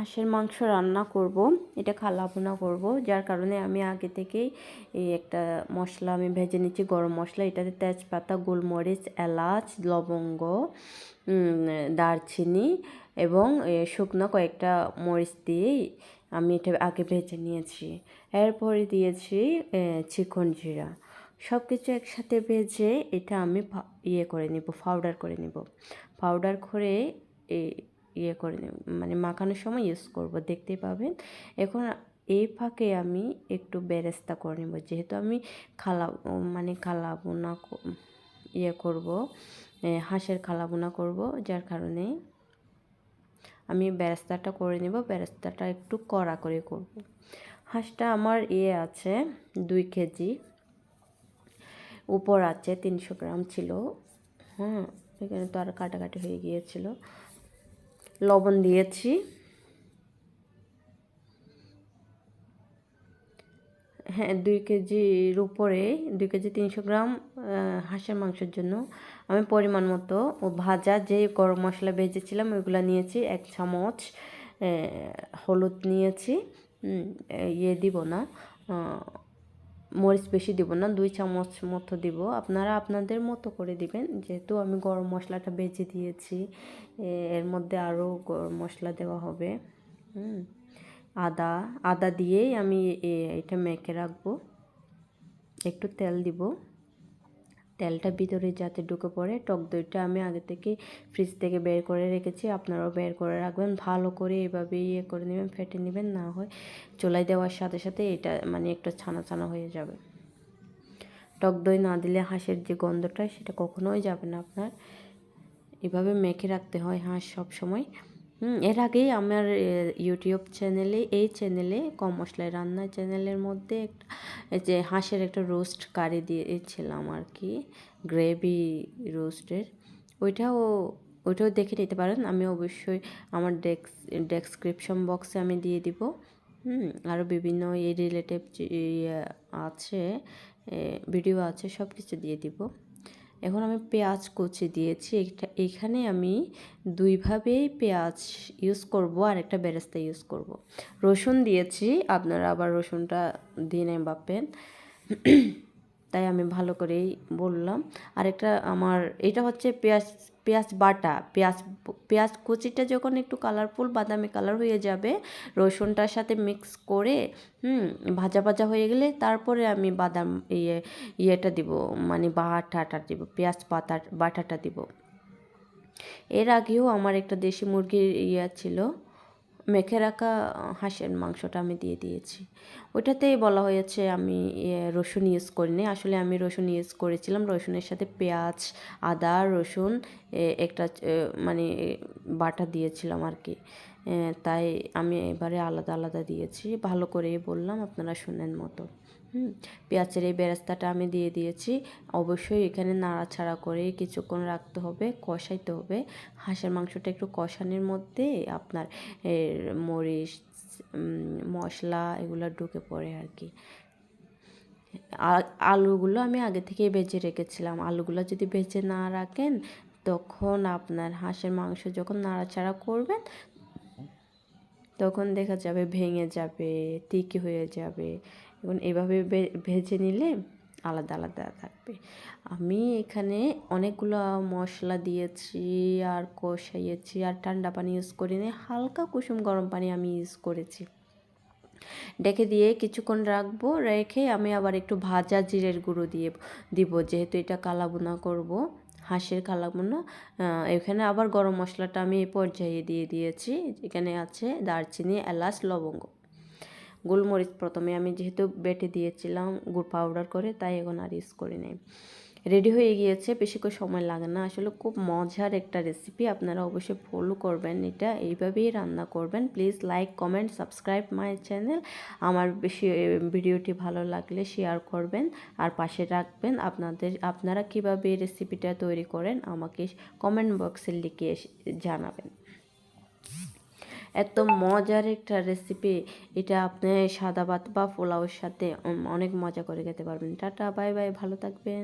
হাঁসের মাংস রান্না করব, এটা খালা করব। যার কারণে আমি আগে থেকেই এই একটা মশলা, আমি ভেজে নিচ্ছি গরম মশলা, এটাতে তেজপাতা, গোলমরিচ, এলাচ, লবঙ্গ দারচিনি এবং শুকনো কয়েকটা মরিচ দিয়ে আমি এটা আগে ভেজে নিয়েছি। এরপরে দিয়েছি চিকন জিরা। সব কিছু একসাথে ভেজে এটা আমি ইয়ে করে নিব পাউডার করে নিব। পাউডার করে ইয়ে করে মানে মাখানোর সময় ইউজ করব, দেখতেই পাবেন। এখন এই ফাঁকে আমি একটু বেরেস্তা করে নেব, যেহেতু আমি খালা মানে খালা বোনা ইয়ে করব হাঁসের খালা বোনা করব, যার কারণে আমি বেরেস্তাটা করে নেব, বেরেস্তাটা একটু কড়া করে করব। হাঁসটা আমার ইয়ে আছে, দুই কেজি, উপর আছে তিনশো গ্রাম ছিল হ্যাঁ এখানে তো আর কাটাকাটি হয়ে গিয়েছিল। লবণ দিয়েছি। হ্যাঁ দুই কেজির উপরে, দুই কেজি তিনশো গ্রাম হাঁসের মাংসের জন্য। আমি পরিমাণ মতো ও ভাজা যে গরম মশলা ভেজেছিলাম, ওইগুলো নিয়েছি, এক চামচ হলুদ নিয়েছি। ইয়ে দিব না মরিচ বেশি দিব না, দুই চামচ মতো দিব। আপনারা আপনাদের মতো করে দিবেন। যেহেতু আমি গরম মশলাটা বেজে দিয়েছি এর মধ্যে আরও গরম মশলা দেওয়া হবে। আদা আদা দিয়েই আমি এটা মেখে রাখব। একটু তেল দিব। তেলটা ভিতরে যাতে ঢুকে পড়ে, টক দইটা আমি আগে থেকে ফ্রিজ থেকে বের করে রেখেছি, আপনারাও বের করে রাখবেন। ভালো করে এভাবে ইয়ে করে নেবেন, ফেটে নেবেন, না হয় চোলাই দেওয়ার সাথে সাথে এটা মানে একটু ছানা ছানা হয়ে যাবে। টক দই না দিলে হাঁসের যে গন্ধটা, সেটা কখনোই যাবে না আপনার। এভাবে মেখে রাখতে হয় হাঁস সব সময় এর আগেই আমার ইউটিউব চ্যানেলে এই চ্যানেলে কম মশলায় রান্না চ্যানেলের মধ্যে একটা যে হাঁসের একটা রোস্ট কারি দিয়েছিলাম আর কি গ্রেভি রোস্টের ওইটাও ওইটাও দেখে নিতে পারেন। আমি অবশ্যই আমার ডেক্স ডেসক্রিপশন বক্সে আমি দিয়ে দিব। হুম, আরও বিভিন্ন এই রিলেটিভ আছে ভিডিও আছে সব কিছু দিয়ে দিব। এখন আমি পেঁয়াজ কুচি দিয়েছি এখানে আমি দুইভাবেই পেঁয়াজ ইউজ করব আর একটা বেরেস্তা ইউজ করব। রসুন দিয়েছি, আপনারা আবার রসুনটা দিয়ে নেবাবেন তাই আমি ভালো করেই বললাম। আর একটা আমার, এটা হচ্ছে পেঁয়াজ পেঁয়াজ বাটা। পেঁয়াজ পেঁয়াজ কুচিটা যখন একটু কালারফুল বাদামি কালার হয়ে যাবে, রসুনটার সাথে মিক্স করে, হুম, ভাজা ভাজা হয়ে গেলে তারপরে আমি বাদাম ইয়ে ইয়েটা দিব মানে বাটাটা দিব, পেঁয়াজ পাতা, বাটাটা দিব। এর আগেও আমার একটা দেশি মুরগির ইয়ে ছিল। মেখে রাখা হাঁসের মাংসটা আমি দিয়ে দিয়েছি। ওইটাতেই বলা হয়েছে আমি রসুন ইউজ করিনি। আসলে আমি রসুন ইউজ করেছিলাম। রসুনের সাথে পেঁয়াজ, আদা, রসুন একটা মানে বাটা দিয়েছিলাম আর কি। তাই আমি এবারে আলাদা আলাদা দিয়েছি। ভালো করেই বললাম, আপনারা শুনেন মতো। হুম, পেঁয়াজের এই বেরেস্তাটা আমি দিয়ে দিয়েছি। অবশ্যই এখানে নাড়াছাড়া করে কিছুক্ষণ রাখতে হবে, কষাইতে হবে। হাঁসের মাংসটা একটু কষানোর মধ্যে আপনার মরিচ মশলা এগুলো ঢুকে পড়ে আর কি। আলুগুলো আমি আগে থেকেই বেজে রেখেছিলাম। আলুগুলো যদি বেজে না রাখেন, তখন আপনার হাঁসের মাংস যখন নাড়াচাড়া করবেন তখন দেখা যাবে ভেঙে যাবে তিকি হয়ে যাবে। এবং এভাবে ভেজে নিলে আলাদা আলাদা থাকবে। আমি এখানে অনেকগুলো মশলা দিয়েছি আর কষাইয়েছি আর ঠান্ডা পানি ইউজ করিনি, হালকা কুসুম গরম পানি আমি ইউজ করেছি। ডেকে দিয়ে কিছুক্ষণ রাখব, রেখে আমি আবার একটু ভাজা জিরের গুঁড়ো দিয়ে দিব, যেহেতু এটা কালাবুনা করব। হাঁসের কালামুনা এখানে আবার গরম মশলাটা আমি এই পর্যায়ে দিয়ে দিয়েছি। এখানে আছে দারচিনি, এলাচ, লবঙ্গ। গোলমরিচ প্রথমে আমি যেহেতু বেটে দিয়েছিলাম, গুড় পাউডার করে, তাই এখন আর ইউজ করি নাই। রেডি হয়ে গিয়েছে, বেশি করে সময় লাগে না। আসলে খুব মজার একটা রেসিপি আপনারা অবশ্যই ফলো করবেন এটা। এইভাবেই রান্না করবেন। Please like comment subscribe my channel আমার বেশি ভিডিওটি ভালো লাগলে শেয়ার করবেন আর পাশে রাখবেন। আপনাদের, আপনারা কীভাবে রেসিপিটা তৈরি করেন, আমাকে কমেন্ট বক্সে লিখে জানাবেন। এত মজার একটা রেসিপি এটা আপনি সাদা ভাত বা পোলাওয়ের সাথে অনেক মজা করে খেতে পারবেন। টাটা বাই বাই ভালো থাকবেন।